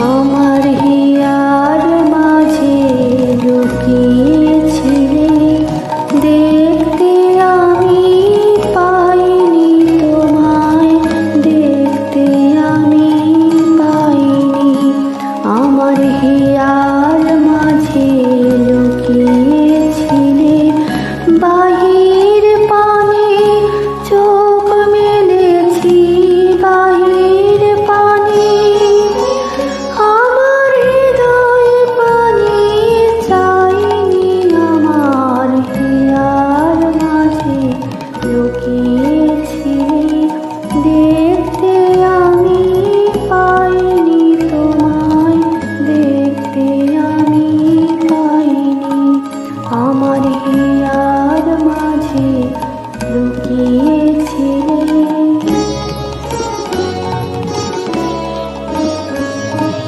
home. യാതമാ